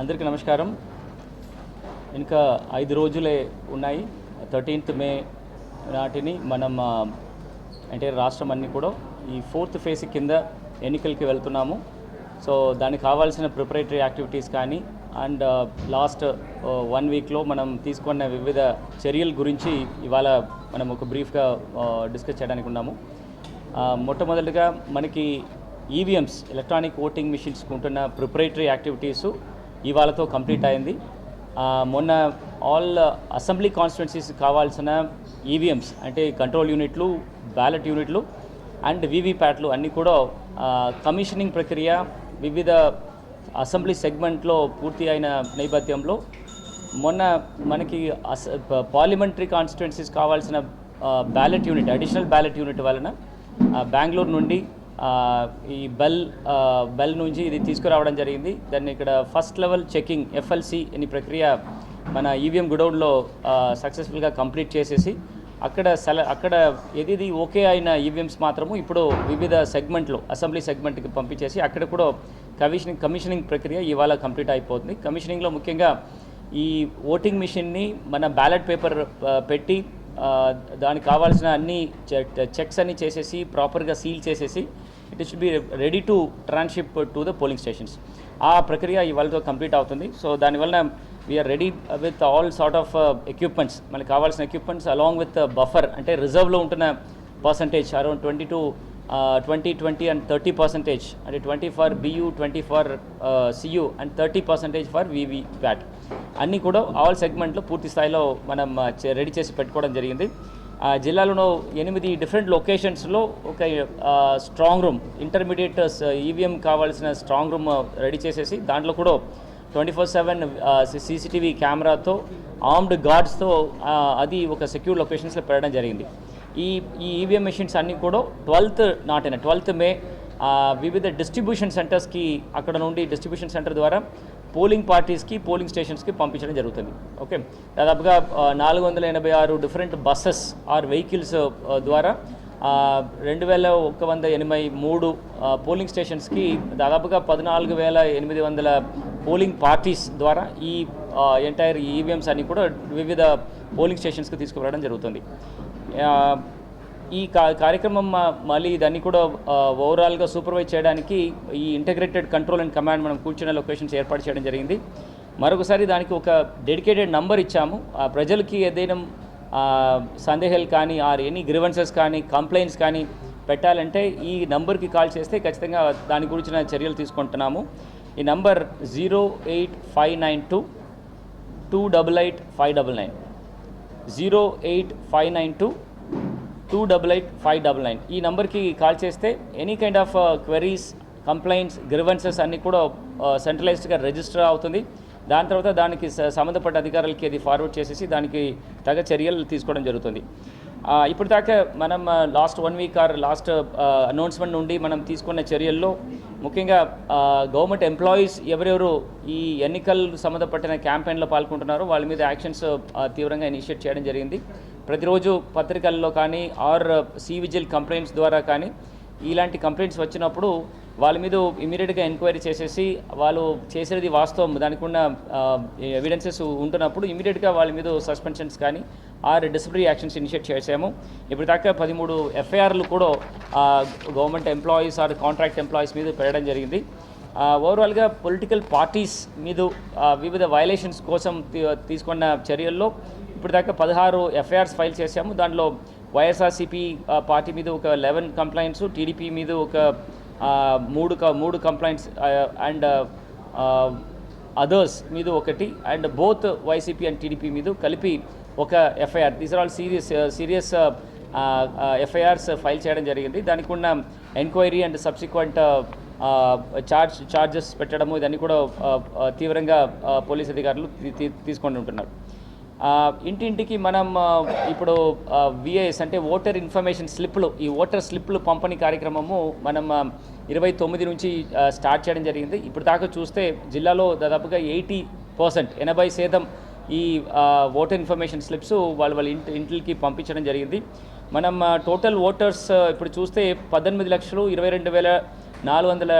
అందరికీ నమస్కారం. ఇంకా ఐదు రోజులే ఉన్నాయి. థర్టీన్త్ మే నాటిని మనం అంటే రాష్ట్రం అన్నీ కూడా ఈ ఫోర్త్ ఫేజ్ కింద ఎన్నికలకి వెళ్తున్నాము. సో దానికి కావాల్సిన ప్రిపరేటరీ యాక్టివిటీస్ కానీ అండ్ లాస్ట్ వన్ వీక్లో మనం తీసుకున్న వివిధ చర్యల గురించి ఇవాళ మనం ఒక బ్రీఫ్గా డిస్కస్ చేయడానికి ఉన్నాము. మొట్టమొదటిగా మనకి ఈవీఎంస్ ఎలక్ట్రానిక్ ఓటింగ్ మిషన్స్కి ఉంటున్న ప్రిపరేటరీ యాక్టివిటీసు ఇవాళతో కంప్లీట్ అయింది. మొన్న ఆల్ అసెంబ్లీ కాన్స్టిట్యున్సీస్ కావాల్సిన ఈవీఎంస్ అంటే కంట్రోల్ యూనిట్లు బ్యాలెట్ యూనిట్లు అండ్ వీవీప్యాట్లు అన్నీ కూడా కమిషనింగ్ ప్రక్రియ వివిధ అసెంబ్లీ సెగ్మెంట్లో పూర్తి అయిన నేపథ్యంలో మొన్న మనకి అస పార్లమెంటరీ కాన్స్టిట్యున్సీస్ కావాల్సిన ballot unit additional ballot unit వలన బెంగళూరు నుండి ఈ బెల్ బెల్ నుంచి ఇది తీసుకురావడం జరిగింది. దాన్ని ఇక్కడ ఫస్ట్ లెవెల్ చెకింగ్ ఎఫ్ఎల్సి అనే ప్రక్రియ మన ఈవీఎం గుడౌన్లో సక్సెస్ఫుల్గా కంప్లీట్ చేసేసి అక్కడ సెల అక్కడ ఏది ఓకే అయిన ఈవీఎంస్ మాత్రము ఇప్పుడు వివిధ సెగ్మెంట్లో అసెంబ్లీ సెగ్మెంట్కి పంపించేసి అక్కడ కూడా కమిషనింగ్ కమిషనింగ్ ప్రక్రియ ఇవాళ కంప్లీట్ అయిపోతుంది. కమిషనింగ్లో ముఖ్యంగా ఈ ఓటింగ్ మిషన్ని మన బ్యాలెట్ పేపర్ పెట్టి దానికి కావాల్సిన అన్ని చెక్స్ అన్ని చేసేసి ప్రాపర్గా సీల్ చేసేసి it should be ready to tranship to the polling stations ఆ ప్రక్రియ ఇవాళతో కంప్లీట్ అవుతుంది. సో దానివల్ల we're ready with all sort of equipments మనకి కావాల్సిన ఎక్విప్మెంట్స్ అలాంగ్ విత్ బఫర్ అంటే రిజర్వ్లో ఉంటున్న percentage around twenty to twenty twenty and thirty percentage. అంటే twenty for BU twenty for CU and thirty percentage for VV PAT. అన్నీ కూడా all సెగ్మెంట్లో పూర్తి స్థాయిలో మనం రెడీ చేసి పెట్టుకోవడం జరిగింది. ఆ జిల్లాలోనూ ఎనిమిది డిఫరెంట్ లొకేషన్స్లో ఒక స్ట్రాంగ్ రూమ్ ఇంటర్మీడియట్ ఈవీఎం కావాల్సిన స్ట్రాంగ్ రూమ్ రెడీ చేసేసి దాంట్లో కూడా ట్వంటీ ఫోర్ సెవెన్ సీసీటీవీ కెమెరాతో ఆర్మ్డ్ గార్డ్స్తో అది ఒక సెక్యూర్ లొకేషన్స్లో పెట్టడం జరిగింది. ఈ ఈ ఈవీఎం మెషిన్స్ అన్నీ కూడా ట్వెల్త్ నాటిన ట్వెల్త్ మే వివిధ డిస్ట్రిబ్యూషన్ సెంటర్స్కి అక్కడ నుండి డిస్ట్రిబ్యూషన్ సెంటర్ ద్వారా పోలింగ్ పార్టీస్కి పోలింగ్ స్టేషన్స్కి పంపించడం జరుగుతుంది. ఓకే దాదాపుగా నాలుగు వందల ఎనభై ఆరు డిఫరెంట్ బస్సెస్ ఆర్ వెహికల్స్ ద్వారా రెండు వేల ఒక వంద ఎనభై మూడు పోలింగ్ స్టేషన్స్కి దాదాపుగా పద్నాలుగు వేల ఎనిమిది వందల పోలింగ్ పార్టీస్ ద్వారా ఈ ఎంటైర్ ఈవీఎంస్ అన్ని కూడా వివిధ పోలింగ్ స్టేషన్స్కి తీసుకురావడం జరుగుతుంది. ఈ కా కార్యక్రమం మళ్ళీ దాన్ని కూడా ఓవరాల్గా సూపర్వైజ్ చేయడానికి ఈ ఇంటగ్రేటెడ్ కంట్రోల్ అండ్ కమాండ్ మనం కూర్చున్న లొకేషన్స్ ఏర్పాటు చేయడం జరిగింది. మరొకసారి దానికి ఒక డెడికేటెడ్ నంబర్ ఇచ్చాము. ఆ ప్రజలకి ఏదైనా సందేహాలు కానీ ఆర్ ఎనీ గ్రివెన్సెస్ కానీ కంప్లైంట్స్ కానీ పెట్టాలంటే ఈ నంబర్కి కాల్ చేస్తే ఖచ్చితంగా దాని గురించిన చర్యలు తీసుకుంటున్నాము. ఈ number zero eight five nine two two double eight five double nine. Zero eight five nine two two double eight five double nine. ఈ నెంబర్కి కాల్ చేస్తే any kind of queries complaints grievances అన్నీ కూడా uh, సెంట్రలైజ్డ్గా రిజిస్టర్ అవుతుంది. దాని తర్వాత దానికి సంబంధపడ్డ అధికారులకి అది ఫార్వర్డ్ చేసేసి దానికి తగ చర్యలు తీసుకోవడం జరుగుతుంది. ఇప్పుడు దాకా మనం last one week or last announcement నుండి మనం తీసుకున్న చర్యల్లో ముఖ్యంగా గవర్నమెంట్ ఎంప్లాయీస్ ఎవరెవరు ఈ ఎన్నికలు సంబంధపట్టిన క్యాంపెయిన్లో పాల్గొంటున్నారో వాళ్ళ మీద యాక్షన్స్ తీవ్రంగా ఇనిషియేట్ చేయడం జరిగింది. ప్రతిరోజు పత్రికల్లో కానీ ఆర్ సివిజిల్ కంప్లైంట్స్ ద్వారా కానీ ఇలాంటి కంప్లైంట్స్ వచ్చినప్పుడు వాళ్ళ మీద ఇమీడియట్గా ఎంక్వైరీ చేసేసి వాళ్ళు చేసేది వాస్తవం దానికి ఉన్న ఎవిడెన్సెస్ ఉంటున్నప్పుడు ఇమీడియట్గా వాళ్ళ మీద సస్పెన్షన్స్ కానీ ఆర్ డిసిప్లినరీ యాక్షన్స్ ఇనిషియేట్ చేసాము ఇప్పుడు దాకా పదమూడు ఎఫ్ఐఆర్లు కూడా government employees or contract employees మీద పెట్టడం జరిగింది. ఓవరాల్గా పొలిటికల్ పార్టీస్ మీద వివిధ వైలేషన్స్ కోసం తీసుకున్న చర్యల్లో ఇప్పుడు దాకా పదహారు ఎఫ్ఐఆర్స్ ఫైల్ చేశాము. దాంట్లో వైఎస్ఆర్సీపీ పార్టీ మీద ఒక లెవెన్ కంప్లైంట్స్ టీడీపీ మీద ఒక మూడు క- మూడు కంప్లైంట్స్ అండ్ అదర్స్ మీద ఒకటి and both YCP and TDP మీద కలిపి ఒక FIR these are all serious serious FIRs file చేయడం జరిగింది. దానికి ఉన్న enquiry and subsequent charge charges పెట్టడము ఇదన్నీ కూడా uh, uh, తీవ్రంగా uh, పోలీస్ అధికారులు తీసుకొని ఉంటున్నారు. ఇంటింటికి మనం ఇప్పుడు విఐఎస్ అంటే ఓటర్ ఇన్ఫర్మేషన్ స్లిప్లు ఈ ఓటర్ స్లిప్లు పంపిణీ కార్యక్రమము మనం ఇరవై తొమ్మిది నుంచి స్టార్ట్ చేయడం జరిగింది. ఇప్పుడు దాకా చూస్తే జిల్లాలో దాదాపుగా ఎయిటీ పర్సెంట్ ఎనభై శాతం ఈ ఓటర్ ఇన్ఫర్మేషన్ స్లిప్స్ వాళ్ళు వాళ్ళ ఇంటి ఇంటికి పంపించడం జరిగింది. మనం టోటల్ ఓటర్స్ ఇప్పుడు చూస్తే పద్దెనిమిది లక్షలు ఇరవై రెండు వేల నాలుగు వందల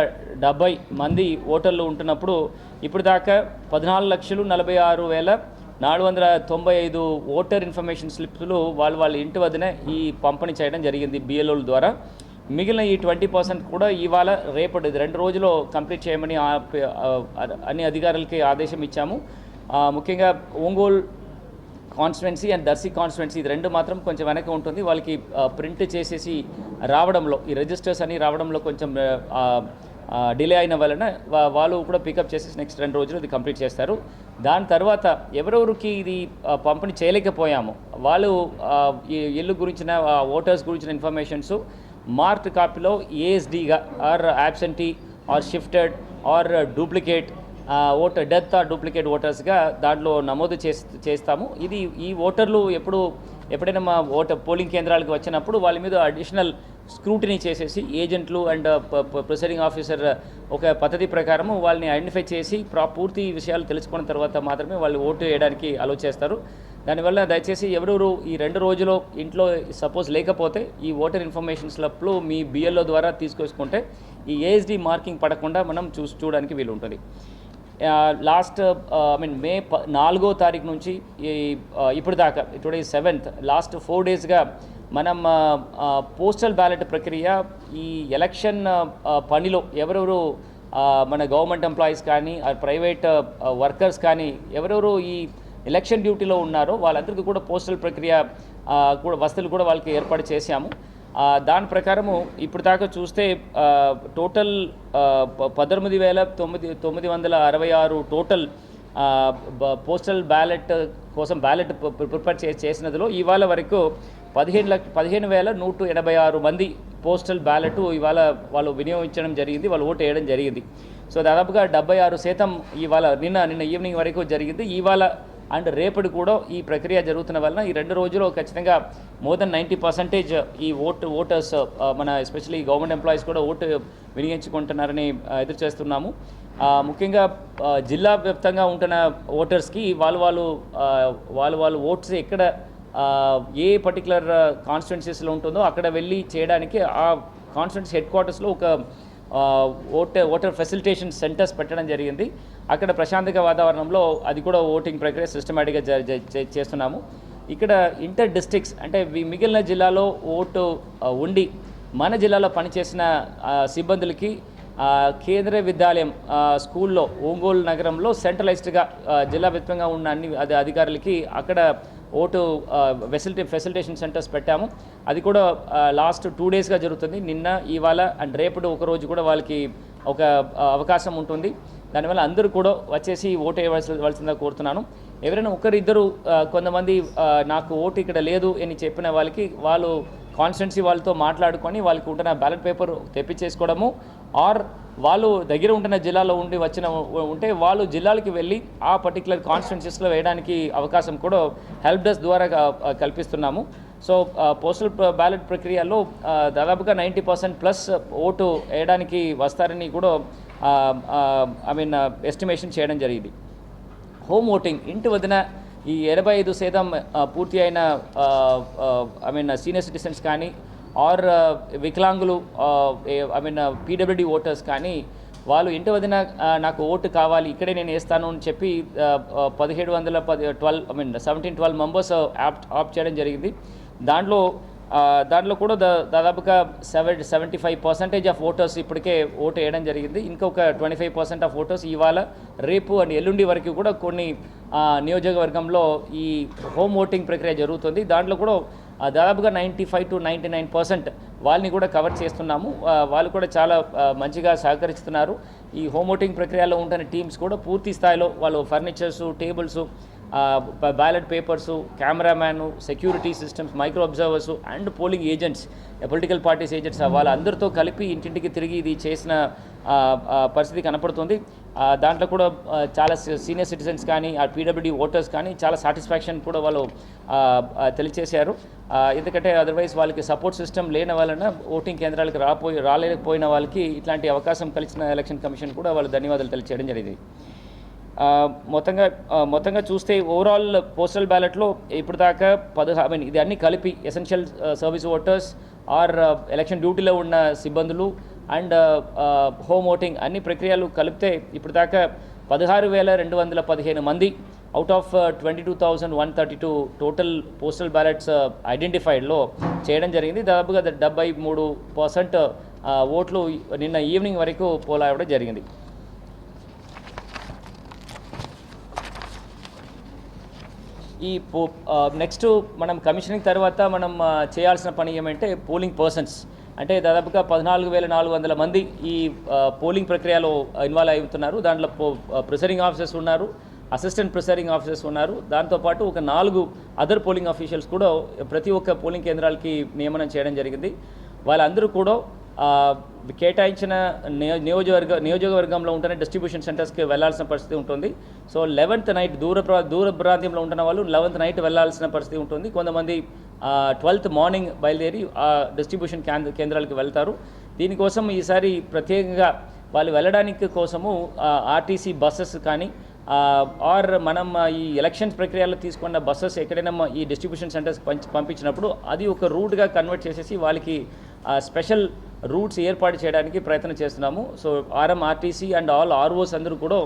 డెబ్బై మంది ఓటర్లు ఉంటున్నప్పుడు ఇప్పుడు దాకా పద్నాలుగు లక్షలు నలభై ఆరు వేల నాలుగు వందల తొంభై ఐదు ఓటర్ ఇన్ఫర్మేషన్ స్లిప్స్లు వాళ్ళు వాళ్ళ ఇంటి వద్దనే ఈ పంపిణీ చేయడం జరిగింది బిఎల్ఓల ద్వారా. మిగిలిన ఈ ట్వంటీ పర్సెంట్ కూడా ఇవాళ రేపటి రెండు రోజుల్లో కంప్లీట్ చేయమని అన్ని అధికారులకి ఆదేశం ఇచ్చాము. ముఖ్యంగా Ongole constituency and Darsi constituency ఇది రెండు మాత్రం కొంచెం వెనక ఉంటుంది. వాళ్ళకి ప్రింట్ చేసేసి రావడంలో ఈ రిజిస్టర్స్ అని రావడంలో కొంచెం డిలే అయిన వలన వాళ్ళు కూడా పికప్ చేసేసి నెక్స్ట్ రెండు రోజులు ఇది కంప్లీట్ చేస్తారు. దాని తర్వాత ఎవరెవరికి ఇది పంపిణీ చేయలేకపోయాము. వాళ్ళు ఈ ఇల్లు గురించిన ఓటర్స్ గురించిన ఇన్ఫర్మేషన్స్ మార్క్డ్ కాపీలో ఏఎస్డిగా or absentee or shifted or duplicate voter death or duplicate ఓటర్స్గా దాంట్లో నమోదు చేస్ చేస్తాము. ఇది ఈ ఓటర్లు ఎప్పుడు ఎప్పుడైనా మా ఓటర్ పోలింగ్ కేంద్రాలకు వచ్చినప్పుడు వాళ్ళ మీద అడిషనల్ స్క్రూటినీ చేసేసి ఏజెంట్లు అండ్ ప్రొసీడింగ్ ఆఫీసర్ ఒక పద్ధతి ప్రకారం వాళ్ళని ఐడెంటిఫై చేసి ప్రా పూర్తి విషయాలు తెలుసుకున్న తర్వాత మాత్రమే వాళ్ళు ఓటు వేయడానికి అలో చేస్తారు. దానివల్ల దయచేసి ఎవరెవరు ఈ రెండు రోజులు ఇంట్లో సపోజ్ లేకపోతే ఈ ఓటర్ ఇన్ఫర్మేషన్ స్లప్లు మీ బిఎల్ఓ ద్వారా తీసుకొచ్చుకుంటే ఈ ఏఎస్డి మార్కింగ్ పడకుండా మనం చూసి చూడడానికి వీలు ఉంటుంది లాస్ట్ ఐ మీన్ మే ప నాలుగో తారీఖు నుంచి ఈ ఇప్పుడు దాకా టుడే సెవెంత్ లాస్ట్ ఫోర్ డేస్గా మనం పోస్టల్ బ్యాలెట్ ప్రక్రియ ఈ ఎలక్షన్ పనిలో ఎవరెవరు మన గవర్నమెంట్ ఎంప్లాయీస్ కానీ ప్రైవేట్ వర్కర్స్ కానీ ఎవరెవరు ఈ ఎలక్షన్ డ్యూటీలో ఉన్నారో వాళ్ళందరికీ కూడా పోస్టల్ ప్రక్రియ కూడా వసతులు కూడా వాళ్ళకి ఏర్పాటు చేశాము. దాని ప్రకారము ఇప్పుడు దాకా చూస్తే టోటల్ పద్దెనిమిది వేల తొమ్మిది తొమ్మిది వందల అరవై ఆరు టోటల్ పోస్టల్ బ్యాలెట్ కోసం బ్యాలెట్ ప్రిపేర్ చే చేసినదిలో ఇవాళ వరకు పదిహేను లక్ష పదిహేను వేల నూట ఎనభై ఆరు మంది పోస్టల్ బ్యాలెట్ ఇవాళ వాళ్ళు వినియోగించడం జరిగింది వాళ్ళు ఓటు వేయడం జరిగింది. సో దాదాపుగా డెబ్బై ఆరు శాతం ఇవాళ నిన్న నిన్న ఈవినింగ్ వరకు జరిగింది. ఇవాళ అండ్ రేపటి కూడా ఈ ప్రక్రియ జరుగుతున్న వలన ఈ రెండు రోజుల్లో ఖచ్చితంగా మోర్ దెన్ నైంటీ పర్సెంటేజ్ ఈ ఓటు ఓటర్స్ మన ఎస్పెషల్లీ గవర్నమెంట్ ఎంప్లాయీస్ కూడా ఓటు వినియోగించుకుంటున్నారని ఎదురు చేస్తున్నాము. ముఖ్యంగా జిల్లా వ్యాప్తంగా ఉంటున్న ఓటర్స్కి వాళ్ళు వాళ్ళు వాళ్ళు వాళ్ళు ఓట్స్ ఎక్కడ ఏ పర్టికులర్ కాన్స్టిట్యున్సీస్లో ఉంటుందో అక్కడ వెళ్ళి చేయడానికి ఆ కాన్స్టిట్యున్సీ హెడ్ క్వార్టర్స్లో ఒక ఓటర్ ఓటర్ ఫెసిలిటేషన్ సెంటర్స్ పెట్టడం జరిగింది. అక్కడ ప్రశాంతక వాతావరణంలో అది కూడా ఓటింగ్ ప్రక్రియ సిస్టమేటిక్గా చేస్తున్నాము. ఇక్కడ ఇంటర్ డిస్ట్రిక్ట్స్ అంటే మిగిలిన జిల్లాలో ఓటు ఉండి మన జిల్లాలో పనిచేసిన సిబ్బందులకి కేంద్ర విద్యాలయం స్కూల్లో ఒంగోలు నగరంలో సెంట్రలైజ్డ్గా జిల్లా వ్యాప్తంగా ఉన్న అన్ని అధి- అధికారులకి అక్కడ ఓటు ఫెసిలిటీ ఫెసిలిటేషన్ సెంటర్స్ పెట్టాము. అది కూడా లాస్ట్ టూ డేస్గా జరుగుతుంది. నిన్న ఇవాళ అండ్ రేపటి ఒక రోజు కూడా వాళ్ళకి ఒక అవకాశం ఉంటుంది. దానివల్ల అందరూ కూడా వచ్చేసి ఓటు వేయవలసిందిగా కోరుతున్నాను. ఎవరైనా ఒకరిద్దరు కొంతమంది నాకు ఓటు ఇక్కడ లేదు అని చెప్పిన వాళ్ళకి వాళ్ళు కాన్స్టెన్సీ వాళ్ళతో మాట్లాడుకొని వాళ్ళకి ఉంటున్న బ్యాలెట్ పేపర్ తెప్పించేసుకోవడము. ఆర్ వాళ్ళు దగ్గర ఉంటున్న జిల్లాలో ఉండి వచ్చిన ఉంటే వాళ్ళు జిల్లాలకి వెళ్ళి ఆ పర్టికులర్ కాన్స్టిట్యున్సీస్లో వేయడానికి అవకాశం కూడా హెల్ప్ డెస్క్ ద్వారా కల్పిస్తున్నాము. సో పోస్టల్ బ్యాలెట్ ప్రక్రియలో దాదాపుగా నైంటీ పర్సెంట్ ప్లస్ ఓటు వేయడానికి వస్తారని కూడా ఐ మీన్ ఎస్టిమేషన్ చేయడం జరిగింది. హోమ్ ఓటింగ్ ఇంటి వదిన ఈ ఎనభై ఐదు శాతం పూర్తి అయిన ఐ మీన్ సీనియర్ సిటిజన్స్ కానీ ఆర్ వికలాంగులు ఐ మీన్ పీడబ్ల్యూడి ఓటర్స్ కానీ వాళ్ళు ఇంటి వదిన నాకు ఓటు కావాలి ఇక్కడే నేను వేస్తాను అని చెప్పి పదిహేడు వందల పది twelve I mean seventeen twelve members opt opt చేయడం జరిగింది. దాంట్లో దాంట్లో కూడా దా దాదాపుగా seven seventy five percentage of voters ఇప్పటికే ఓటు వేయడం జరిగింది. ఇంకొక twenty five percent of voters ఇవాళ రేపు అండ్ ఎల్లుండి వరకు కూడా కొన్ని నియోజకవర్గంలో ఈ హోమ్ ఓటింగ్ ప్రక్రియ జరుగుతుంది. దాంట్లో కూడా దాదాపుగా ninety five to ninety nine percent వాళ్ళని కూడా కవర్ చేస్తున్నాము. వాళ్ళు కూడా చాలా మంచిగా సహకరిస్తున్నారు. ఈ హోమ్ ఓటింగ్ ప్రక్రియలో ఉంటున్న టీమ్స్ కూడా పూర్తి స్థాయిలో వాళ్ళు furnitures tables ballot papers cameraman security systems micro observers and polling agents political parties agents వాళ్ళందరితో కలిపి ఇంటింటికి తిరిగి ఇది చేసిన పరిస్థితి కనపడుతుంది. దాంట్లో కూడా చాలా సీనియర్ సిటిజన్స్ కానీ ఆ పీడబ్ల్యూడీ ఓటర్స్ కానీ చాలా సాటిస్ఫాక్షన్ కూడా వాళ్ళు తెలియచేశారు. ఎందుకంటే అదర్వైజ్ వాళ్ళకి సపోర్ట్ సిస్టమ్ లేని వలన ఓటింగ్ కేంద్రాలకు రాపోయి రాలేకపోయిన వాళ్ళకి ఇట్లాంటి అవకాశం కలిసిన ఎలక్షన్ కమిషన్ కూడా వాళ్ళు ధన్యవాదాలు తెలియచేయడం జరిగింది. మొత్తంగా మొత్తంగా చూస్తే ఓవరాల్ పోస్టల్ బ్యాలెట్లో ఇప్పుడు దాకా పదహా మీన్ ఇది అన్ని కలిపి essential service voters or election డ్యూటీలో ఉన్న సిబ్బందులు అండ్ హోమ్ ఓటింగ్ అన్ని ప్రక్రియలు కలిపితే ఇప్పుడు దాకా పదహారు వేల రెండు వందల పదిహేను మంది out of twenty two thousand one thirty two total postal ballots ఐడెంటిఫైడ్లో చేయడం జరిగింది. దాదాపుగా డెబ్బై మూడు పర్సెంట్ ఓట్లు నిన్న ఈవినింగ్ వరకు పోల్ జరిగింది. ఈ పో నెక్స్ట్ మనం కమిషనింగ్ తర్వాత మనం చేయాల్సిన పని ఏమంటే పోలింగ్ పర్సన్స్ అంటే దాదాపుగా పద్నాలుగు వేల నాలుగు వందల మంది ఈ పోలింగ్ ప్రక్రియలో ఇన్వాల్వ్ అవుతున్నారు. దాంట్లో పో ప్రిసరింగ్ ఆఫీసర్స్ ఉన్నారు అసిస్టెంట్ ప్రిసరింగ్ ఆఫీసర్స్ ఉన్నారు. దాంతోపాటు ఒక నాలుగు అదర్ పోలింగ్ ఆఫీషియల్స్ కూడా ప్రతి ఒక్క పోలింగ్ కేంద్రాలకి నియమనం చేయడం జరిగింది. వాళ్ళందరూ కూడా కేటాయించిన నియో- నియోజకవర్గ నియోజకవర్గంలో ఉంటేనే డిస్ట్రిబ్యూషన్ సెంటర్స్కి వెళ్ళాల్సిన పరిస్థితి ఉంటుంది. సో లెవెన్త్ నైట్ దూర ప్రా- దూర ప్రాంతంలో ఉంటున్న వాళ్ళు లెవెన్త్ నైట్ వెళ్ళాల్సిన పరిస్థితి ఉంటుంది. కొంతమంది ట్వెల్త్ మార్నింగ్ బయలుదేరి ఆ డిస్ట్రిబ్యూషన్ కేంద్రాలకు వెళ్తారు. దీనికోసం ఈసారి ప్రత్యేకంగా వాళ్ళు వెళ్ళడానికి కోసము ఆర్టీసీ బస్సెస్ కానీ ఆర్ మనం ఈ ఎలక్షన్ ప్రక్రియలో తీసుకున్న బస్సెస్ ఎక్కడైనా ఈ డిస్ట్రిబ్యూషన్ సెంటర్స్ పంపించినప్పుడు అది ఒక రూట్గా కన్వర్ట్ చేసేసి వాళ్ళకి స్పెషల్ రూట్స్ ఏర్పాటు చేయడానికి ప్రయత్నం చేస్తున్నాము. So RMRTC and all ROs అందరూ కూడా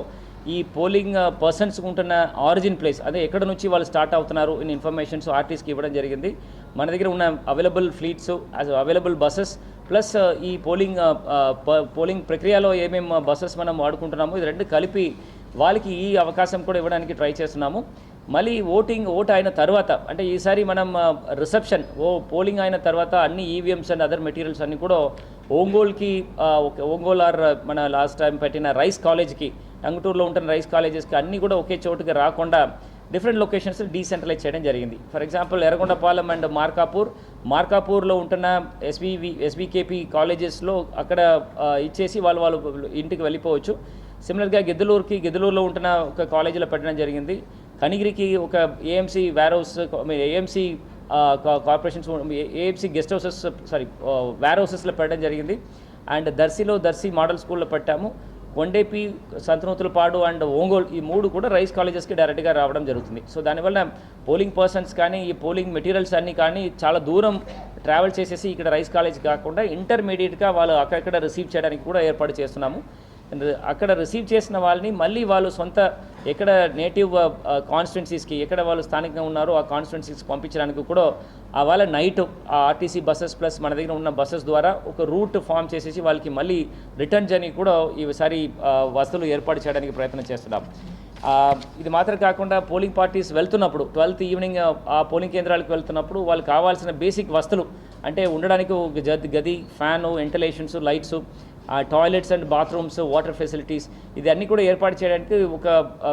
ఈ పోలింగ్ పర్సన్స్ ఉంటున్న ఆరిజిన్ ప్లేస్ అదే ఎక్కడ నుంచి వాళ్ళు స్టార్ట్ అవుతున్నారు ఇన్ ఇన్ఫర్మేషన్స్ ఆర్టీస్కి ఇవ్వడం జరిగింది. మన దగ్గర ఉన్న available fleets available buses plus ఈ పోలింగ్ పోలింగ్ ప్రక్రియలో ఏమేమి బస్సెస్ మనం వాడుకుంటున్నామో ఇది రెండు కలిపి వాళ్ళకి ఈ అవకాశం కూడా ఇవ్వడానికి ట్రై చేస్తున్నాము. మళ్ళీ ఓటింగ్ ఓట్ అయిన తర్వాత అంటే ఈసారి మనం రిసెప్షన్ ఓ పోలింగ్ అయిన తర్వాత అన్ని ఈవీఎంస్ అండ్ అదర్ మెటీరియల్స్ అన్నీ కూడా ఒంగోల్కి ఒంగోల్ ఆర్ మన లాస్ట్ టైం పెట్టిన రైస్ కాలేజ్కి టంగుటూరులో ఉంటున్న రైస్ కాలేజెస్కి అన్నీ కూడా ఒకే చోటుకి రాకుండా డిఫరెంట్ లొకేషన్స్ డీసెంట్రలైజ్ చేయడం జరిగింది. For example Yerragondapalem and Markapur మార్కాపూర్లో ఉంటున్న ఎస్వివి ఎస్బీకేపీ కాలేజెస్లో అక్కడ ఇచ్చేసి వాళ్ళు వాళ్ళు ఇంటికి వెళ్ళిపోవచ్చు. సిమిలర్గా గిద్దలూరుకి గిద్దలూరులో ఉంటున్న ఒక కాలేజీలో పెట్టడం జరిగింది. కనిగిరికి ఒక AMC warehouse AMC corporations AMC guest houses sorry wear హౌసెస్లో పెట్టడం జరిగింది. అండ్ దర్శిలో దర్శి మోడల్ స్కూల్లో పెట్టాము. కొండేపి సంతనూతులపాడు అండ్ ఒంగోలు ఈ మూడు కూడా రైస్ కాలేజెస్కి డైరెక్ట్గా రావడం జరుగుతుంది. సో దానివల్ల పోలింగ్ పర్సన్స్ కానీ ఈ పోలింగ్ మెటీరియల్స్ అన్నీ కానీ చాలా దూరం ట్రావెల్ చేసేసి ఇక్కడ రైస్ కాలేజ్ కాకుండా ఇంటర్మీడియట్గా వాళ్ళు అక్కడక్కడ రిసీవ్ చేయడానికి కూడా ఏర్పాటు చేస్తున్నాము. అక్కడ రిసీవ్ చేసిన వాళ్ళని మళ్ళీ వాళ్ళు సొంత ఎక్కడ నేటివ్ కాన్స్టిట్యున్సీస్కి uh, ఎక్కడ వాళ్ళు స్థానికంగా ఉన్నారో ఆ కాన్స్టిట్యున్సీస్కి పంపించడానికి కూడా ఆ వాళ్ళ నైట్ ఆ ఆర్టీసీ బస్సెస్ ప్లస్ మన దగ్గర ఉన్న బస్సెస్ ద్వారా ఒక రూట్ ఫామ్ చేసేసి వాళ్ళకి మళ్ళీ రిటర్న్ జర్నీ కూడా ఈసారి uh, వసతులు ఏర్పాటు చేయడానికి ప్రయత్నం చేస్తున్నాం. ఇది మాత్రం కాకుండా పోలింగ్ పార్టీస్ వెళ్తున్నప్పుడు ట్వెల్త్ ఈవినింగ్ uh, ఆ పోలింగ్ కేంద్రాలకు వెళ్తున్నప్పుడు వాళ్ళు కావాల్సిన బేసిక్ వస్తువులు అంటే ఉండడానికి గది గది fan ventilations lights toilets and bathrooms water facilities ఇది అన్నీ కూడా ఏర్పాటు చేయడానికి ఒక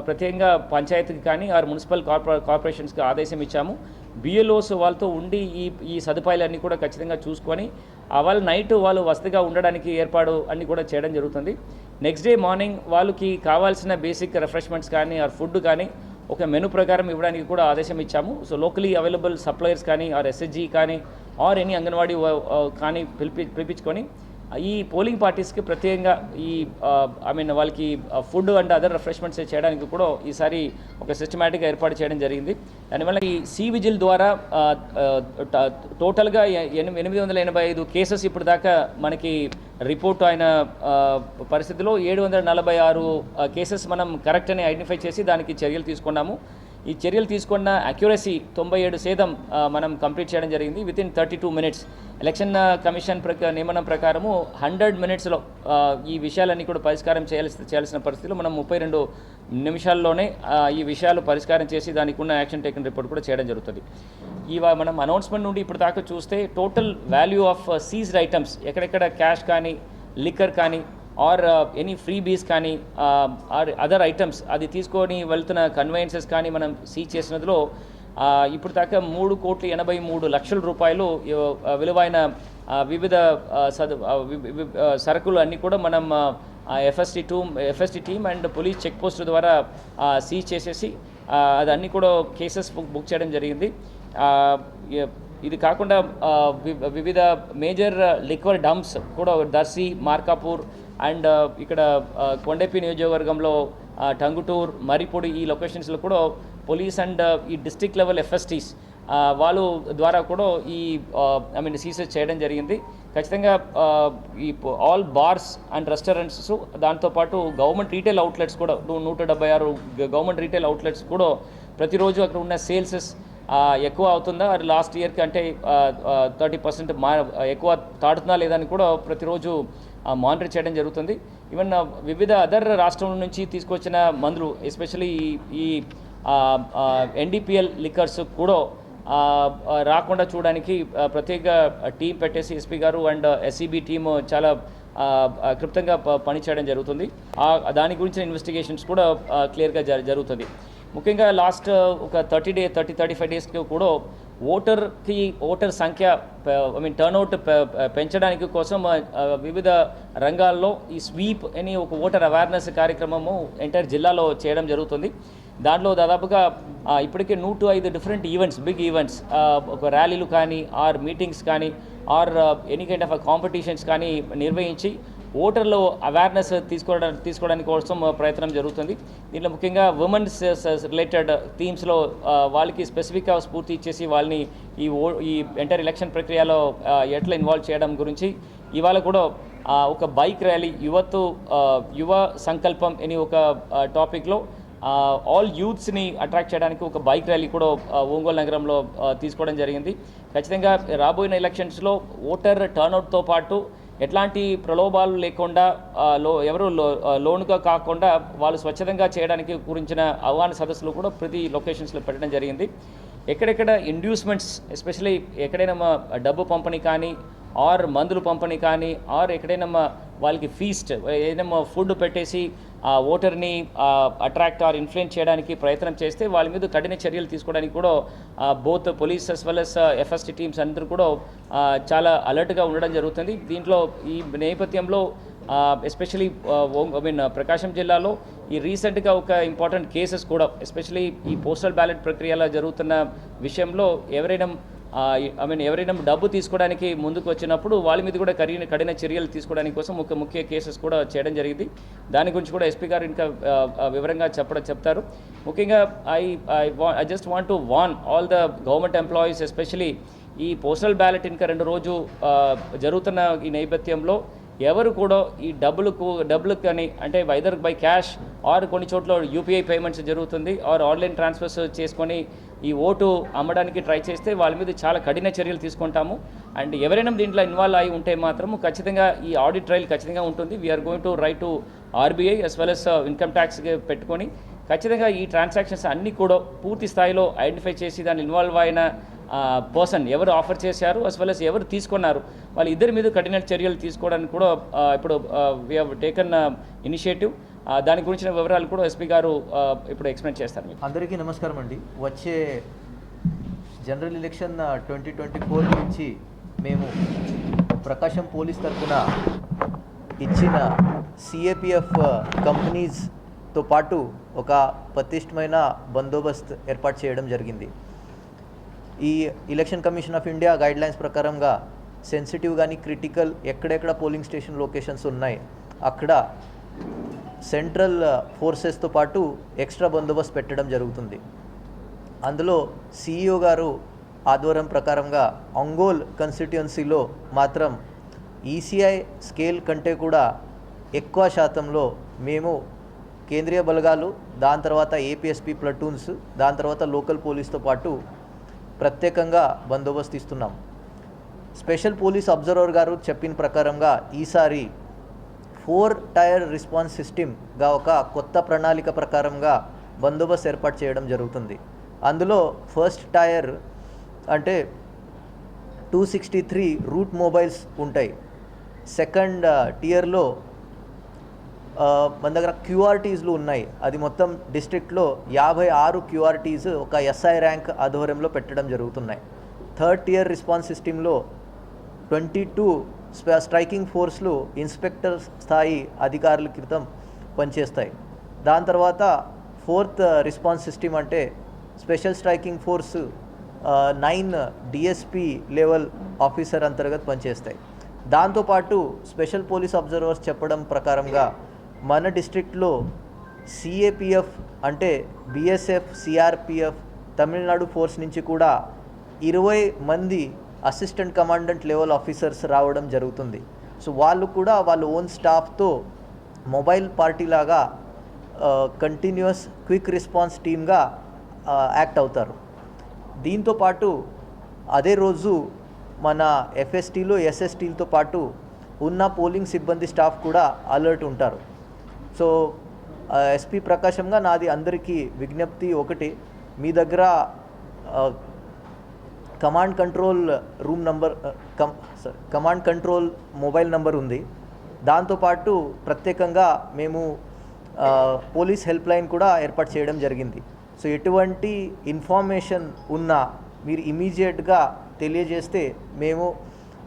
ప్రత్యేకంగా పంచాయతీకి కానీ ఆర్ మున్సిపల్ కార్పొ కార్పొరేషన్స్కి ఆదేశం ఇచ్చాము. బిఎల్ఓస్ వాళ్ళతో ఉండి ఈ ఈ సదుపాయాలన్నీ కూడా ఖచ్చితంగా చూసుకొని వాళ్ళ నైట్ వాళ్ళు వసతిగా ఉండడానికి ఏర్పాటు అన్నీ కూడా చేయడం జరుగుతుంది. నెక్స్ట్ డే మార్నింగ్ వాళ్ళకి కావాల్సిన బేసిక్ రిఫ్రెష్మెంట్స్ కానీ ఆర్ ఫుడ్ కానీ ఒక మెను ప్రకారం ఇవ్వడానికి కూడా ఆదేశం ఇచ్చాము. సో లోకలీ అవైలబుల్ సప్లయర్స్ కానీ ఆర్ ఎస్ఎస్జీ కానీ ఆర్ ఎనీ అంగన్వాడీ కానీ పిలిపి పిలిపించుకొని ఈ పోలింగ్ పార్టీస్కి ప్రత్యేకంగా ఈ ఐ మీన్ వాళ్ళకి ఫుడ్ అండ్ అదర్ రిఫ్రెష్మెంట్స్ చేయడానికి కూడా ఈసారి ఒక సిస్టమేటిక్గా ఏర్పాటు చేయడం జరిగింది. దానివల్ల ఈ సీ విజిల్ ద్వారా టోటల్గా ఎనిమిది వందల ఎనభై ఐదు కేసెస్ ఇప్పుడు దాకా మనకి రిపోర్ట్ అయిన పరిస్థితిలో ఏడు వందల నలభై ఆరు కేసెస్ మనం కరెక్ట్ అని ఐడెంటిఫై చేసి దానికి చర్యలు తీసుకున్నాము. ఈ చర్యలు తీసుకున్న అక్యురసీ తొంభై ఏడు శాతం మనం కంప్లీట్ చేయడం జరిగింది. Within thirty two minutes election commission ప్రక నియమనం ప్రకారము హండ్రెడ్ మినిట్స్లో ఈ విషయాలన్నీ కూడా పరిష్కారం చేయాల్సి చేయాల్సిన పరిస్థితిలో మనం ముప్పై రెండు నిమిషాల్లోనే ఈ విషయాలు పరిష్కారం చేసి దానికి ఉన్న యాక్షన్ టేకన్ రిపోర్ట్ కూడా చేయడం జరుగుతుంది. ఇవ మనం అనౌన్స్మెంట్ నుండి ఇప్పుడు దాకా చూస్తే total value of seized items ఎక్కడెక్కడ క్యాష్ కానీ లిక్కర్ కానీ ఆర్ ఎనీ ఫ్రీ బీస్ కానీ ఆర్ అదర్ ఐటమ్స్ అది తీసుకొని వెళ్తున్న కన్వెన్సెస్ కానీ మనం సీజ్ చేసినదిలో ఇప్పుడు దాకా మూడు కోట్ల ఎనభై మూడు లక్షల రూపాయలు విలువైన వివిధ సదు వి- సరుకులు అన్నీ కూడా మనం FST to FST team and police check post ద్వారా సీజ్ చేసేసి అది అన్నీ కూడా కేసెస్ బుక్ బుక్ చేయడం జరిగింది. ఇది కాకుండా వి- వివిధ మేజర్ లిక్వర్ డంప్స్ కూడా దర్శి మార్కాపూర్ అండ్ ఇక్కడ ఆ, కొండపి నియోజకవర్గంలో టంగుటూర్ మరిపొడి ఈ లొకేషన్స్లో కూడా పోలీస్ అండ్ ఈ డిస్ట్రిక్ట్ లెవెల్ ఎఫ్ఎస్టీస్ వాళ్ళు ద్వారా కూడా ఈ ఐ మీన్ సీసెస్ చేయడం జరిగింది. ఖచ్చితంగా ఈ ఆల్ బార్స్ అండ్ రెస్టారెంట్స్ దాంతోపాటు గవర్నమెంట్ రీటైల్ అవుట్లెట్స్ కూడా నూట డెబ్బై ఆరు గవర్నమెంట్ రీటైల్ అవుట్లెట్స్ కూడా ప్రతిరోజు అక్కడ ఉన్న సేల్సెస్ ఎక్కువ అవుతుందా? అది లాస్ట్ ఇయర్కి అంటే థర్టీ పర్సెంట్ మా ఎక్కువ తాడుతుందా లేదా అని కూడా ప్రతిరోజు మానిటర్ చేయడం జరుగుతుంది. ఈవెన్ uh, వివిధ అదర్ రాష్ట్రం నుంచి తీసుకొచ్చిన మందులు ఎస్పెషల్లీ ఈ ఎన్డీపీఎల్ లిక్కర్స్ కూడా రాకుండా చూడడానికి ప్రత్యేక టీం పెట్టేసి ఎస్పీ గారు అండ్ ఎస్సీబీ టీము చాలా క్లుప్తంగా ప- పనిచేయడం జరుగుతుంది. దాని గురించిన ఇన్వెస్టిగేషన్స్ కూడా క్లియర్గా జరుగుతుంది. ముఖ్యంగా లాస్ట్ uh, ఒక thirty day thirty thirty five డేస్కి కూడా ఓటర్కి ఓటర్ సంఖ్య ఐ మీన్ టర్న్అవుట్ పెంచడానికి కోసం వివిధ రంగాల్లో ఈ స్వీప్ అని ఒక ఓటర్ అవేర్నెస్ కార్యక్రమము ఎంటైర్ జిల్లాలో చేయడం జరుగుతుంది. దాంట్లో దాదాపుగా ఇప్పటికే నూట ఐదు డిఫరెంట్ ఈవెంట్స్ బిగ్ ఈవెంట్స్ ఒక ర్యాలీలు కానీ ఆర్ మీటింగ్స్ కానీ or any kind of competitions కానీ నిర్వహించి ఓటర్లో అవేర్నెస్ తీసుకోవడానికి తీసుకోవడానికి కోసం ప్రయత్నం జరుగుతుంది. దీంట్లో ముఖ్యంగా ఉమెన్స్ రిలేటెడ్ థీమ్స్లో వాళ్ళకి స్పెసిఫిక్గా స్ఫూర్తి ఇచ్చేసి వాళ్ళని ఈ ఓ ఈ ఎంటర్ ఎలక్షన్ ప్రక్రియలో ఎట్లా ఇన్వాల్వ్ చేయడం గురించి ఇవాళ కూడా ఒక బైక్ ర్యాలీ యువతు యువ సంకల్పం అని ఒక టాపిక్లో ఆల్ యూత్స్ని అట్రాక్ట్ చేయడానికి ఒక బైక్ ర్యాలీ కూడా ఒంగోలు నగరంలో తీసుకోవడం జరిగింది. ఖచ్చితంగా రాబోయిన ఎలక్షన్స్లో ఓటర్ టర్న్అవుట్తో పాటు ఎట్లాంటి ప్రలోభాలు లేకుండా లో ఎవరు లో లోనుగా కాకుండా వాళ్ళు స్వచ్ఛందంగా చేయడానికి గురించిన అవగాహన సదస్సులు కూడా ప్రతి లొకేషన్స్లో పెట్టడం జరిగింది. ఎక్కడెక్కడ ఇండ్యూస్మెంట్స్ ఎస్పెషలీ ఎక్కడైనా మా డబ్బు పంపిణీ కానీ ఆర్ మందులు పంపిణీ కానీ ఆర్ ఎక్కడైనా మా వాళ్ళకి ఫీస్ట్ ఏదైనా ఫుడ్ పెట్టేసి ఆ ఓటర్ని అట్రాక్ట్ ఆర్ ఇన్ఫ్లుయెన్స్ చేయడానికి ప్రయత్నం చేస్తే వాళ్ళ మీద కఠిన చర్యలు తీసుకోవడానికి కూడా both police as well as FST teams అందరూ కూడా చాలా అలర్ట్గా ఉండడం జరుగుతుంది. దీంట్లో ఈ నేపథ్యంలో ఎస్పెషలీ ఐ మీన్ ప్రకాశం జిల్లాలో ఈ రీసెంట్గా ఒక ఇంపార్టెంట్ కేసెస్ కూడా ఎస్పెషలీ ఈ పోస్టల్ బ్యాలెట్ ప్రక్రియలో జరుగుతున్న విషయంలో ఎవరైనా ఐ మీన్ ఎవరైనా డబ్బు తీసుకోవడానికి ముందుకు వచ్చినప్పుడు వాళ్ళ మీద కూడా కరిగిన కఠిన చర్యలు తీసుకోవడానికి కోసం ముఖ్య ముఖ్య కేసెస్ కూడా చేయడం జరిగింది. దాని గురించి కూడా ఎస్పీ గారు ఇంకా వివరంగా చెప్పడం చెప్తారు. ముఖ్యంగా I I I just want to warn all the government employees especially ఈ పోస్టల్ బ్యాలెట్ ఇంకా రెండు రోజు జరుగుతున్న ఈ నేపథ్యంలో ఎవరు కూడా ఈ డబ్బులకు డబ్బులకు కానీ అంటే వైదర్ బై క్యాష్ ఆర్ కొన్ని చోట్ల యూపీఐ పేమెంట్స్ జరుగుతుంది ఆర్ ఆన్లైన్ ట్రాన్స్ఫర్స్ చేసుకొని ఈ ఓటు అమ్మడానికి ట్రై చేస్తే వాళ్ళ మీద చాలా కఠిన చర్యలు తీసుకుంటాము. అండ్ ఎవరైనా దీంట్లో ఇన్వాల్వ్ అయి ఉంటే మాత్రం ఖచ్చితంగా ఈ ఆడిట్ ట్రయల్ ఖచ్చితంగా ఉంటుంది. We're going to write to RBI as well as income tax పెట్టుకొని ఖచ్చితంగా ఈ ట్రాన్సాక్షన్స్ అన్నీ కూడా పూర్తి స్థాయిలో ఐడెంటిఫై చేసి దాన్ని ఇన్వాల్వ్ అయిన పర్సన్ ఎవరు ఆఫర్ చేశారు అస్ వెల్ అస్ ఎవరు తీసుకున్నారు. వాళ్ళ ఇద్దరి మీద కఠిన చర్యలు తీసుకోవడానికి కూడా ఇప్పుడు వీ హ్యావ్ టేకన్ ఇనిషియేటివ్ దాని గురించిన వివరాలు కూడా ఎస్పీ గారు ఇప్పుడు ఎక్స్ప్లెయిన్ చేస్తారు మీకు. అందరికీ నమస్కారం అండి. వచ్చే general election twenty twenty four నుంచి మేము ప్రకాశం పోలీస్ తరఫున ఇచ్చిన సిఏపిఎఫ్ కంపెనీస్తో పాటు ఒక పతిష్టమైన బందోబస్త్ ఏర్పాటు చేయడం జరిగింది. ఈ Election Commission of India guidelines ప్రకారంగా సెన్సిటివ్ కానీ క్రిటికల్ ఎక్కడెక్కడ పోలింగ్ స్టేషన్ లొకేషన్స్ ఉన్నాయి అక్కడ సెంట్రల్ ఫోర్సెస్తో పాటు ఎక్స్ట్రా బందోబస్తు పెట్టడం జరుగుతుంది. అందులో సిఇఓ గారు ఆధ్వర్యం ప్రకారంగా ఒంగోల్ కాన్స్టిట్యుయెన్సీలో మాత్రం ఈసీఐ స్కేల్ కంటే కూడా ఎక్కువ శాతంలో మేము కేంద్రీయ బలగాలు దాని తర్వాత ఏపీఎస్పీ ప్లటూన్స్ దాని తర్వాత లోకల్ పోలీస్తో పాటు ప్రత్యేకంగా బందోబస్తు ఇస్తున్నాం. స్పెషల్ పోలీస్ అబ్జర్వర్ గారు చెప్పిన ప్రకారంగా ఈసారి ఫోర్ టైర్ రెస్పాన్స్ సిస్టమ్గా ఒక కొత్త ప్రణాళిక ప్రకారంగా బందోబస్తు ఏర్పాటు చేయడం జరుగుతుంది. అందులో ఫస్ట్ టైర్ అంటే two sixty three route mobiles ఉంటాయి. సెకండ్ టియర్లో మన దగ్గర క్యూఆర్టీస్లు ఉన్నాయి. అది మొత్తం డిస్ట్రిక్ట్లో యాభై ఆరు క్యూఆర్టీస్ ఒక ఎస్ఐ ర్యాంక్ ఆధ్వర్యంలో పెట్టడం జరుగుతున్నాయి. థర్డ్ టియర్ రెస్పాన్స్ సిస్టంలో ట్వంటీ టూ స్ట్రైకింగ్ ఫోర్స్లు ఇన్స్పెక్టర్ స్థాయి అధికారుల క్రితం పనిచేస్తాయి. దాని తర్వాత ఫోర్త్ రెస్పాన్స్ సిస్టమ్ అంటే special striking force nine DSP level officer అంతర్గత పనిచేస్తాయి. దాంతోపాటు స్పెషల్ పోలీస్ అబ్జర్వర్స్ చెప్పడం ప్రకారంగా మన డిస్ట్రిక్ట్లో సిఏపిఎఫ్ అంటే బిఎస్ఎఫ్ సిఆర్పిఎఫ్ తమిళనాడు ఫోర్స్ నుంచి కూడా ఇరవై మంది అసిస్టెంట్ కమాండెంట్ లెవెల్ ఆఫీసర్స్ రావడం జరుగుతుంది. సో వాళ్ళు కూడా వాళ్ళ ఓన్ స్టాఫ్తో మొబైల్ పార్టీ లాగా కంటిన్యూస్ క్విక్ రెస్పాన్స్ టీమ్గా యాక్ట్ అవుతారు. దీంతో పాటు అదే రోజు మన ఎఫ్ఎస్టీలు ఎస్ఎస్టీలతో పాటు ఉన్న పోలింగ్ సిబ్బంది స్టాఫ్ కూడా అలర్ట్ ఉంటారు. సో ఎస్పీ ప్రకాశంగా నాది అందరికీ విజ్ఞప్తి ఒకటి. మీ దగ్గర command control room number cum sorry command control mobile number ఉంది. దాంతోపాటు ప్రత్యేకంగా మేము పోలీస్ హెల్ప్ లైన్ కూడా ఏర్పాటు చేయడం జరిగింది. సో ఎటువంటి ఇన్ఫర్మేషన్ ఉన్నా మీరు ఇమీడియట్గా తెలియజేస్తే మేము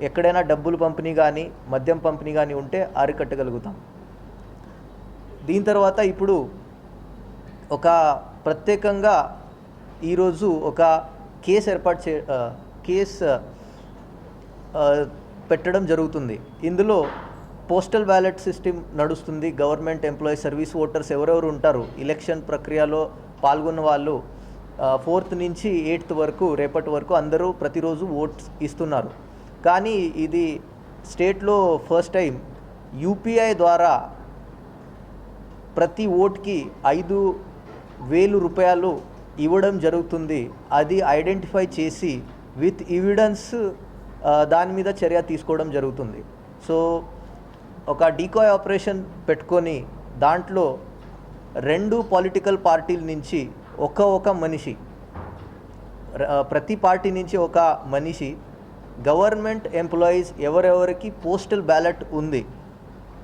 ఎక్కడైనా డబ్బులు పంపిణీ కానీ మద్యం పంపిణీ కానీ ఉంటే అరికట్టగలుగుతాం. దీని తర్వాత ఇప్పుడు ఒక ప్రత్యేకంగా ఈరోజు ఒక కేసు ఏర్పాటు చే కేసు పెట్టడం జరుగుతుంది. ఇందులో పోస్టల్ బ్యాలెట్ సిస్టమ్ నడుస్తుంది. గవర్నమెంట్ ఎంప్లాయీ సర్వీస్ ఓటర్స్ ఎవరెవరు ఉంటారు ఎలక్షన్ ప్రక్రియలో పాల్గొన్న వాళ్ళు ఫోర్త్ నుంచి ఎయిత్ వరకు రేపటి వరకు అందరూ ప్రతిరోజు ఓట్స్ ఇస్తున్నారు. కానీ ఇది స్టేట్లో ఫస్ట్ టైం. యూపీఐ ద్వారా ప్రతి ఓట్కి ఐదు వేలు రూపాయలు ఇవ్వడం జరుగుతుంది. అది ఐడెంటిఫై చేసి విత్ ఎవిడెన్స్ దాని మీద చర్య తీసుకోవడం జరుగుతుంది. సో ఒక డీకాయ్ ఆపరేషన్ పెట్టుకొని దాంట్లో రెండు పొలిటికల్ పార్టీల నుంచి ఒక ఒక మనిషి ప్రతి పార్టీ నుంచి ఒక మనిషి గవర్నమెంట్ ఎంప్లాయీస్ ఎవరెవరికి పోస్టల్ బ్యాలెట్ ఉంది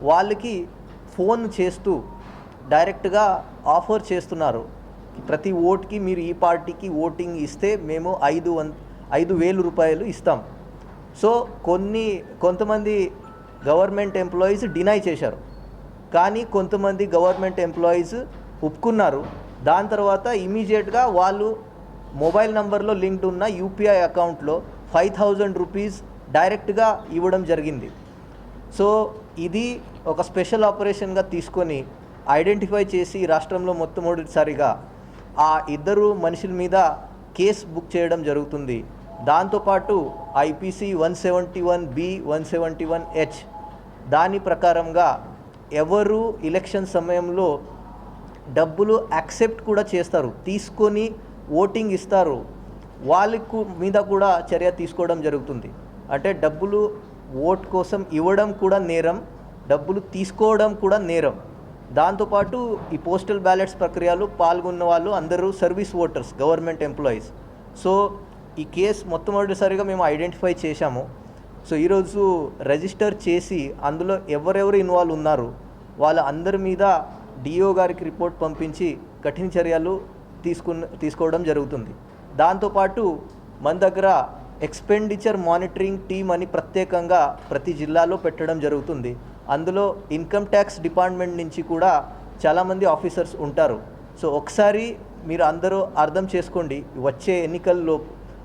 వాళ్ళకి ఫోన్ చేస్తూ డైరెక్ట్గా ఆఫర్ చేస్తున్నారు. ప్రతి ఓట్కి మీరు ఈ పార్టీకి ఓటింగ్ ఇస్తే మేము ఐదు వన్ ఐదు వేలు రూపాయలు ఇస్తాం. సో కొన్ని కొంతమంది గవర్నమెంట్ ఎంప్లాయీస్ డినై చేశారు. కానీ కొంతమంది గవర్నమెంట్ ఎంప్లాయీస్ ఒప్పుకున్నారు. దాని తర్వాత ఇమీడియట్గా వాళ్ళు మొబైల్ నంబర్లో లింక్డ్ ఉన్న యూపీఐ అకౌంట్లో ఫైవ్ థౌజండ్ రూపీస్ డైరెక్ట్గా ఇవ్వడం జరిగింది. సో ఇది ఒక స్పెషల్ ఆపరేషన్గా తీసుకొని ఐడెంటిఫై చేసి రాష్ట్రంలో మొట్టమొదటిసారిగా ఆ ఇద్దరు మనుషుల మీద కేసు బుక్ చేయడం జరుగుతుంది. దాంతోపాటు IPC one seventy one B one seventy one H. దాని ప్రకారంగా ఎవరు ఎలక్షన్ సమయంలో డబ్బులు యాక్సెప్ట్ కూడా చేస్తారు. తీసుకొని ఓటింగ్ ఇస్తారు. వాళ్ళకు మీద కూడా చర్య తీసుకోవడం జరుగుతుంది. అంటే డబ్బులు ఓట్ కోసం ఇవ్వడం కూడా నేరం డబ్బులు తీసుకోవడం కూడా నేరం. దాంతోపాటు ఈ పోస్టల్ బ్యాలెట్స్ ప్రక్రియలో పాల్గొన్న వాళ్ళు అందరూ service voters government employees. So ఈ కేసు మొట్టమొదటిసారిగా మేము ఐడెంటిఫై చేశాము. సో ఈరోజు రిజిస్టర్ చేసి అందులో ఎవరెవరు ఇన్వాల్వ్ ఉన్నారు వాళ్ళ అందరి మీద డిఓ గారికి రిపోర్ట్ పంపించి కఠిన చర్యలు తీసుకున్న తీసుకోవడం జరుగుతుంది. దాంతోపాటు మన దగ్గర ఎక్స్పెండిచర్ మానిటరింగ్ టీమ్ అని ప్రత్యేకంగా ప్రతి జిల్లాలో పెట్టడం జరుగుతుంది. అందులో ఇన్కమ్ ట్యాక్స్ డిపార్ట్మెంట్ నుంచి కూడా చాలామంది ఆఫీసర్స్ ఉంటారు. సో ఒకసారి మీరు అందరూ అర్థం చేసుకోండి వచ్చే ఎన్నికల్లో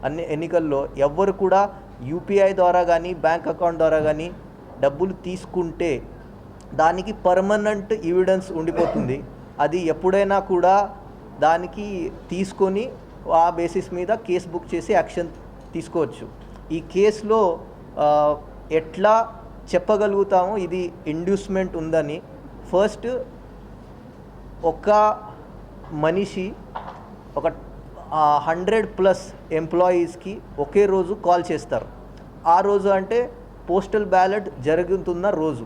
అన్ని ఎన్నికల్లో ఎవ్వరు కూడా యూపీఐ ద్వారా కానీ బ్యాంక్ అకౌంట్ ద్వారా కానీ డబ్బులు తీసుకుంటే దానికి పర్మనెంట్ ఎవిడెన్స్ ఉండిపోతుంది. అది ఎప్పుడైనా కూడా దానికి తీసుకొని ఆ బేసిస్ మీద కేసు బుక్ చేసి యాక్షన్ తీసుకోవచ్చు. ఈ కేసులో ఎట్లా చెప్పగలుగుతాము ఇది ఇండ్యూస్మెంట్ ఉందని. ఫస్ట్ ఒక మనిషి ఒక హండ్రెడ్ ప్లస్ ఎంప్లాయీస్కి ఒకే రోజు కాల్ చేస్తారు. ఆ రోజు అంటే పోస్టల్ బ్యాలెట్ జరుగుతున్న రోజు.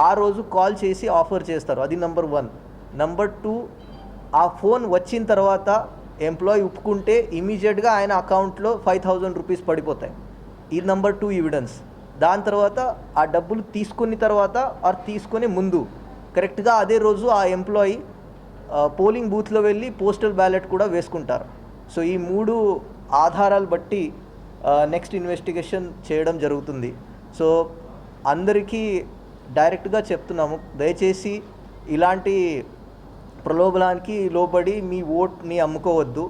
ఆ రోజు కాల్ చేసి ఆఫర్ చేస్తారు. అది నంబర్ వన్ నంబర్ టూ ఆ ఫోన్ వచ్చిన తర్వాత ఎంప్లాయీ ఒప్పుకుంటే ఇమీడియట్గా ఆయన అకౌంట్లో ఫైవ్ థౌజండ్ రూపీస్ పడిపోతాయి. ఈ నంబర్ టూ ఎవిడెన్స్ దాని తర్వాత ఆ డబ్బులు తీసుకున్న తర్వాత ఆర్ తీసుకునే ముందు కరెక్ట్గా అదే రోజు ఆ ఎంప్లాయీ పోలింగ్ బూత్లో వెళ్ళి పోస్టల్ బ్యాలెట్ కూడా వేసుకుంటారు. సో ఈ మూడు ఆధారాలు బట్టి నెక్స్ట్ ఇన్వెస్టిగేషన్ చేయడం జరుగుతుంది. సో అందరికీ డైరెక్ట్గా చెప్తున్నాము. దయచేసి ఇలాంటి ప్రలోభనానికి లోబడి మీ ఓట్ని అమ్ముకోవద్దు.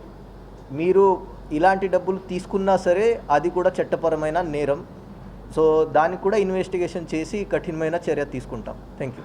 మీరు ఇలాంటి డబ్బులు తీసుకున్నా సరే అది కూడా చట్టపరమైన నేరం. సో దానికి కూడా ఇన్వెస్టిగేషన్ చేసి కఠినమైన చర్య తీసుకుంటాం. Thank you